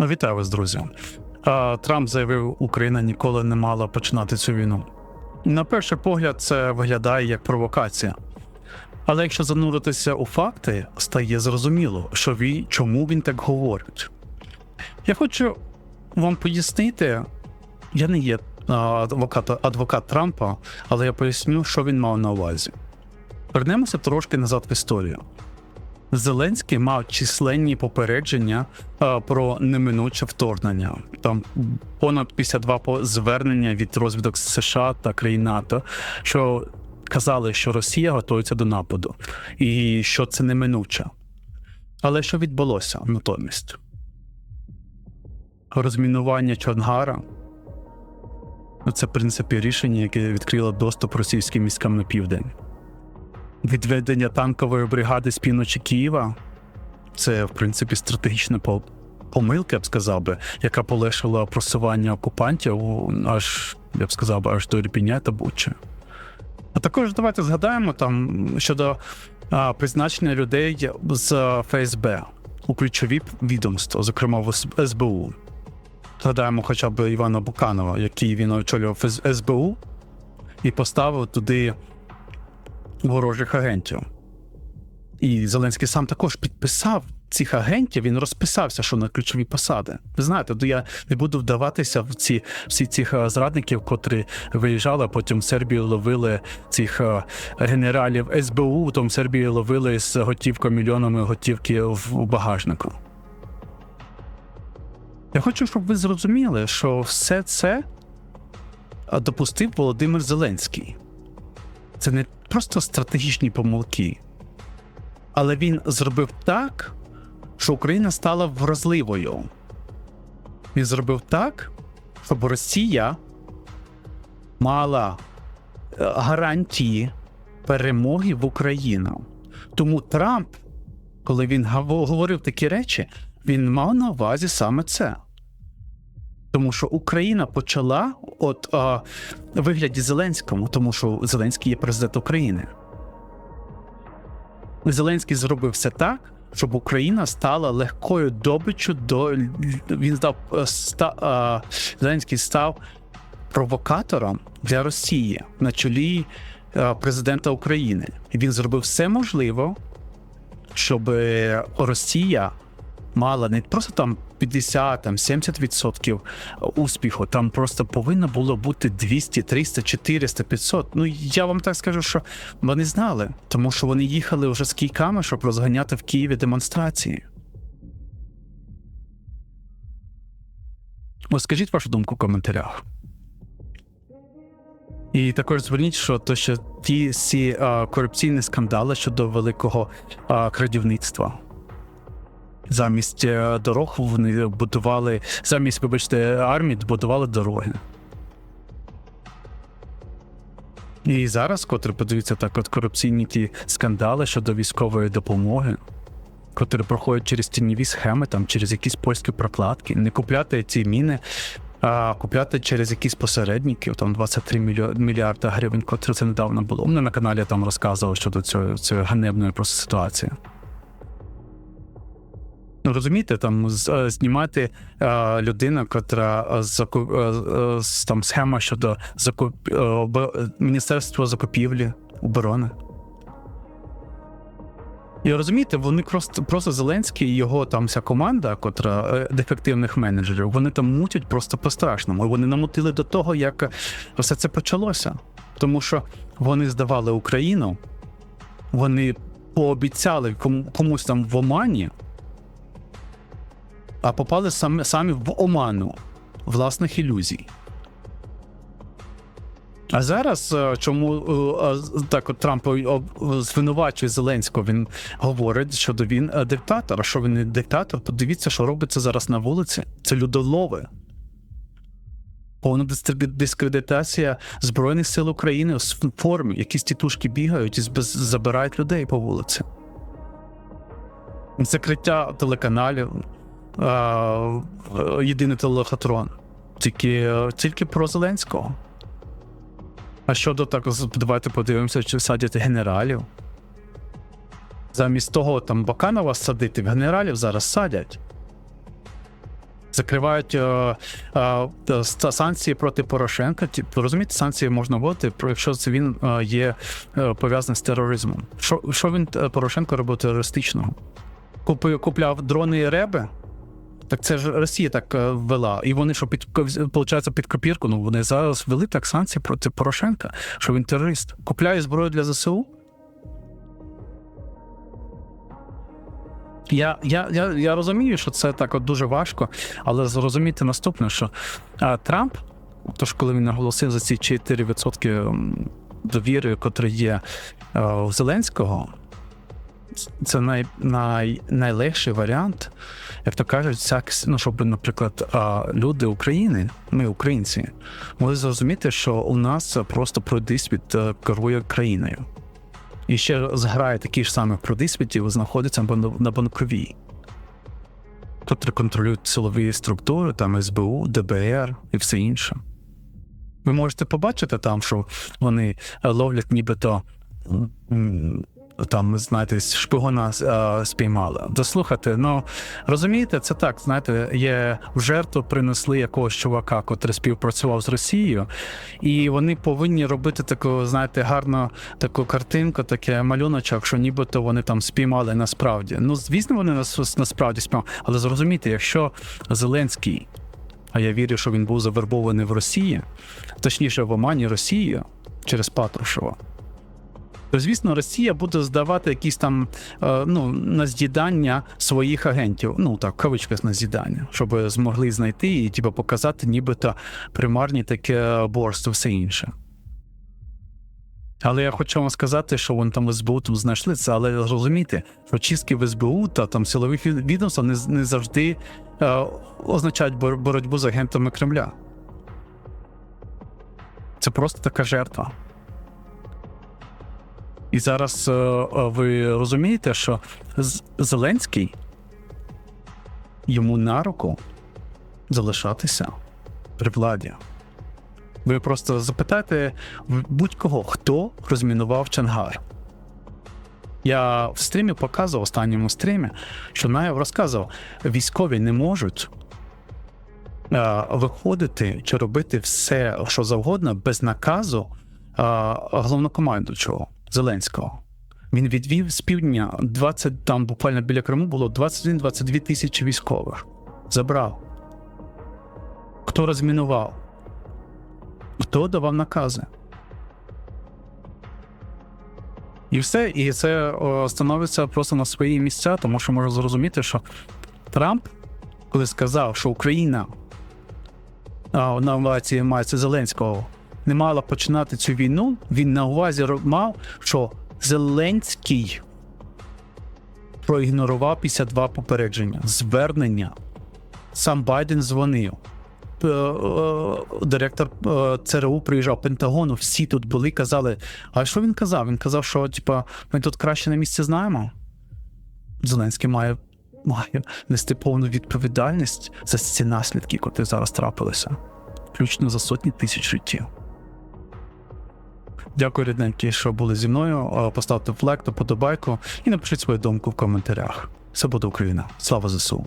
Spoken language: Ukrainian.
Ну, вітаю вас, друзі. Трамп заявив, Україна ніколи не мала починати цю війну. На перший погляд, це виглядає як провокація. Але якщо зануритися у факти, стає зрозуміло, що він, чому він так говорить. Я хочу вам пояснити, я не є адвокат, адвокат Трампа, але я поясню, що він мав на увазі. Вернемося трошки назад в історію. Зеленський мав численні попередження а, про неминуче вторгнення. Там понад 52 по- звернення від розвідок США та країн НАТО, що казали, що Росія готується до нападу, і що це неминуче. Але що відбулося натомість? Розмінування Чонгара ну, це, в принципі, рішення, яке відкрило доступ російським військам на південь відведення танкової бригади з півночі Києва це, в принципі, стратегічна помилка, я б сказав би, яка полегшила просування окупантів аж, я б сказав, аж до Ірпіня та Бучі. А також давайте згадаємо там щодо а, призначення людей з ФСБ у ключові відомства, зокрема в СБУ. Згадаємо хоча б Івана Буканова, який він очолював СБУ і поставив туди ворожих агентів. І Зеленський сам також підписав цих агентів, він розписався, що на ключові посади. Ви знаєте, я не буду вдаватися в ці всі цих е, зрадників, котрі виїжджали, а потім в Сербію ловили цих е, генералів СБУ, потім в Сербії ловили з готівкою мільйонами готівки в багажнику. Я хочу, щоб ви зрозуміли, що все це допустив Володимир Зеленський це не просто стратегічні помилки, але він зробив так, що Україна стала вразливою. Він зробив так, щоб Росія мала е, гарантії перемоги в Україну. Тому Трамп, коли він говорив такі речі, він мав на увазі саме це. Тому що Україна почала от а, вигляді Зеленському, тому що Зеленський є президент України. Зеленський зробив все так, щоб Україна стала легкою добиччю до він став е, ста, а, Зеленський став провокатором для Росії на чолі е, президента України. Він зробив все можливе, щоб е, Росія мала не просто там 50, там 70% успіху, там просто повинно було бути 200, 300, 400, 500. Ну я вам так скажу, що вони знали, тому що вони їхали вже з кійками, щоб розганяти в Києві демонстрації. Ось скажіть вашу думку в коментарях. І також зверніть, що то, що ті всі а, корупційні скандали щодо великого а, крадівництва. Замість е, дорог вони будували, замість, вибачте, армії будували дороги. І зараз, котре подивіться так, от корупційні ті скандали щодо військової допомоги, котрі проходять через тіньові схеми, там, через якісь польські прокладки, не купляти ці міни, а купляти через якісь посередників, там 23 мільйо- мільярда гривень, котре це недавно було. Мене на каналі там розказував щодо цього, цієї ганебної просто ситуації. Ну, розумієте, там е, знімати е, людина, котра е, заку, е, е, там схема щодо закуп, Міністерства закупівлі оборони. І розумієте, вони просто, просто Зеленський і його там вся команда, котра дефективних менеджерів, вони там мутять просто по-страшному. Вони намутили до того, як все це почалося. Тому що вони здавали Україну, вони пообіцяли кому- комусь там в Омані, а попали самі, самі в оману власних ілюзій. А зараз е, чому е, так от Трамп звинувачує Зеленського? Він говорить, що він е, диктатор. А що він не диктатор? Подивіться, що робиться зараз на вулиці. Це людолови. Повна дискредитація Збройних сил України в формі. Якісь тітушки бігають і забирають людей по вулиці. Закриття телеканалів, єдиний телехатрон. Тільки, е, тільки про Зеленського. А щодо так, давайте подивимося, чи садять генералів. Замість того там Баканова садити в генералів зараз садять. Закривають е, е, е, санкції проти Порошенка. Ті- розумієте, санкції можна вводити, якщо він е, є е, пов'язаний з тероризмом. Що, що він е, Порошенко робив терористичного? Купив, купляв дрони і реби. Так це ж Росія так е, ввела. І вони що під виходить, під копірку. Ну вони зараз ввели так санкції проти Порошенка, що він терорист. Купляє зброю для ЗСУ. Я, я, я, я розумію, що це так от дуже важко, але зрозуміти наступне, що а, Трамп, тож коли він наголосив за ці 4% довіри, котрі є е, у Зеленського, це най, най, найлегший варіант, як то кажуть, всяк, ну, щоб, наприклад, люди України, ми, українці, могли зрозуміти, що у нас просто продиспіт е, керує країною. І ще зграє такі ж самих продиспітів знаходиться на Бан- на банковій, котрі контролюють силові структури, там СБУ, ДБР і все інше. Ви можете побачити там, що вони е, ловлять нібито там, знаєте, шпигуна е, спіймали. Дослухайте, ну розумієте, це так, знаєте, є в жертву принесли якогось чувака, котрий співпрацював з Росією, і вони повинні робити таку, знаєте, гарну таку картинку, таке малюночок, що нібито вони там спіймали насправді. Ну, звісно, вони нас насправді спіймали, але зрозумійте, якщо Зеленський, а я вірю, що він був завербований в Росії, точніше в Омані Росії через Патрушева. То, звісно, Росія буде здавати якісь там е, ну, на з'їдання своїх агентів. Ну так, в кавичках на з'їдання, щоб змогли знайти і типу, показати, нібито примарні таке борство, все інше. Але я хочу вам сказати, що вони там в СБУ там знайшли це, але розумійте, що чистки в СБУ та там силових від- відомств не, не завжди е, означають боротьбу з агентами Кремля. Це просто така жертва. І зараз е, е, ви розумієте, що Зеленський йому на руку залишатися при владі. Ви просто запитайте будь-кого, хто розмінував Чангар. Я в стрімі показував, в останньому стрімі, що Наєв розказував, військові не можуть е, виходити чи робити все, що завгодно, без наказу е, головнокомандуючого Зеленського. Він відвів з півдня 20, там буквально біля Криму було 21-22 тисячі військових. Забрав. Хто розмінував? Хто давав накази? І все, і це о, становиться просто на свої місця, тому що можна зрозуміти, що Трамп, коли сказав, що Україна а, на увазі мається Зеленського, не мала починати цю війну, він на увазі мав, що Зеленський проігнорував 52 попередження, звернення. Сам Байден дзвонив. Е, е, Директор е, ЦРУ приїжджав Пентагону, всі тут були, казали. А що він казав? Він казав, що типа, ми тут краще на місці знаємо. Зеленський має, має нести повну відповідальність за ці наслідки, які зараз трапилися, включно за сотні тисяч життів. Дякую, рідненькі, що були зі мною. Е, Поставте лайк подобайку і напишіть свою думку в коментарях. Це буде Україна. Слава ЗСУ!